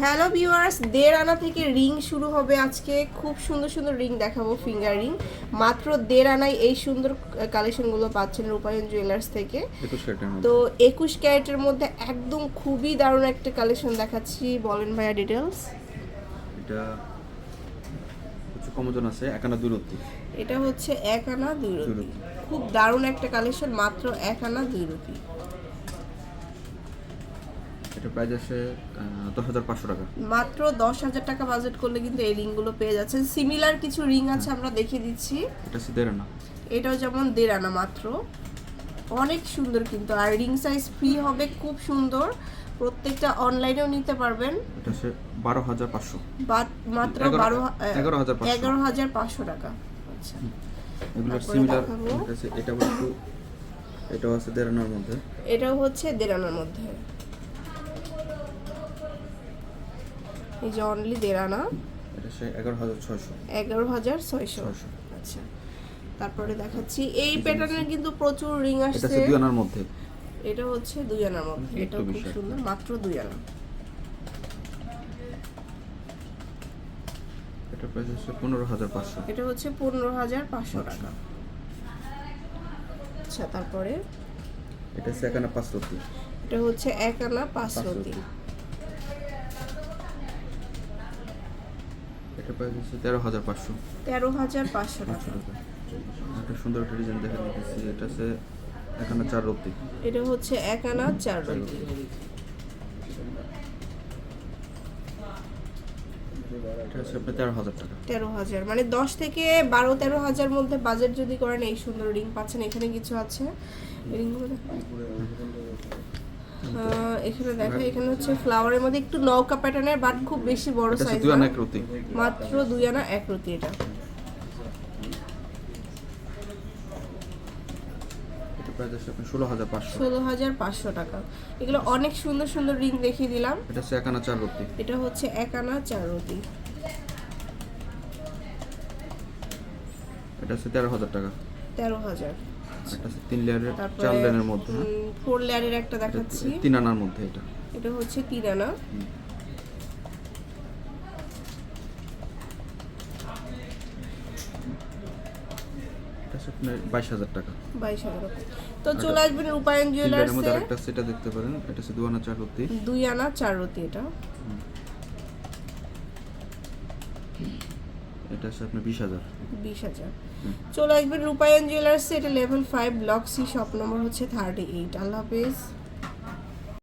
Hello viewers দেড় আনা থেকে রিং শুরু হবে আজকে। খুব সুন্দর সুন্দর রিং দেখাবো ফিঙ্গার রিং মাত্র দেড় আনায় এই সুন্দর কালেকশনগুলো পাচ্ছেন রূপায়ণ জুয়েলার্স থেকে। তো একুশ ক্যারেটের মধ্যে একদম খুবই দারুণ একটা কালেকশন দেখাচ্ছি। বলেন ভাইয়া ডিটেলস এটা হচ্ছে কমজন আছে একানা দূরত্ব এটা হচ্ছে এক আনা দুই রুপি। খুব দারুণ একটা কালেকশন মাত্র এক আনা দুই রুপি এটা প্রাইস আছে দশ হাজার পাঁচশো টাকা। মাত্র দশ হাজার টাকা বাজেট করলে কিন্তু এই রিংগুলো পেয়ে যাচ্ছেন। সিমিলার কিছু রিং আছে আমরা দেখিয়ে দিচ্ছি। এটা হচ্ছে দেড় না এটাও যেমন দেড় আনা মাত্র। অনেক সুন্দর কিন্তু। আর রিং সাইজ ফ্রি হবে খুব সুন্দর। প্রত্যেকটা অনলাইনেও নিতে পারবেন। এটা হচ্ছে বারো হাজার পাঁচশো। মাত্র বারো এগারো হাজার এগারো হাজার পাঁচশো টাকা। আচ্ছা। এগুলো সিমিলার এটা একটু এটাও আছে দেড় আনার মধ্যে। এটাও হচ্ছে দেড় আনার মধ্যে। এই যে অনলি দেড় আনা। এটা এগারো হাজার ছয়শো। আচ্ছা। তারপরে দেখাচ্ছি এই প্যাটার্নের কিন্তু প্রচুর রিং আসছে। দুই আনার মধ্যে। এটা হচ্ছে দুই আনার মধ্যে। এটাও খুব সুন্দর মাত্র দুই আনা। এটা প্রাইস হচ্ছে পনেরো হাজার পাঁচশো। এটা হচ্ছে পনেরো হাজার পাঁচশো টাকা। আচ্ছা তারপরে? এটা হচ্ছে একানা পাঁচ রত্তি এটা হচ্ছে এক আনা পাঁচ পাঁচ রতি। এটা প্রাইস হচ্ছে তেরো হাজার পাঁচশো। তেরো হাজার পাঁচশো টাকা। একটা সুন্দর একটা ডিজাইন দেখা দিতেছি এটা হচ্ছে এখানে চার রত্তি। এটা হচ্ছে এক আনা চার আপনার তেরো হাজার টাকা। তেরো হাজার। মানে দশ থেকে বারো তেরো হাজার মধ্যে বাজেট যদি করেন এই সুন্দর রিং পাচ্ছেন। এখানে কিছু আছে। রিংগুলো এখানে দেখো এখানে হচ্ছে ফ্লাওয়ারের মধ্যে একটু নৌকা প্যাটার্নের বাট খুব বেশি বড় সাইজ দুই আনা এক রত্তি মাত্র দুই আনা এক রতি এটা। ষোলো হাজার পাঁচশো। টাকা। এগুলো অনেক সুন্দর সুন্দর রিং দেখিয়ে দিলাম। এটা হচ্ছে একানা চার রত্তি এটা হচ্ছে এক আনা চার রতি এটা হচ্ছে তেরো হাজার টাকা। তেরো হাজার। এটা তিন লেয়ারের চার লেয়ারের মধ্যে হ্যাঁ। ফোর লেয়ারের একটা দেখাচ্ছি। তিন আনার মধ্যে এটা। এটা হচ্ছে তিন আনা। বাইশ হাজার টাকা। বাইশ হাজার তো চলে আসবেন রূপায়ণ তিন লেয়ারের মধ্যে জুয়েলার্সে আরেকটা সেটা দেখতে পারেন। এটা হচ্ছে দু আনা চার রত্তি দুই আনা চার রতি এটা। এটা আছে আপনার বিশ হাজার। বিশ হাজার। চলে আসবেন রূপায়ণ জুয়েলার্স এটা level five block C shop number হচ্ছে থার্টি এইট আল্লাহ হাফেজ।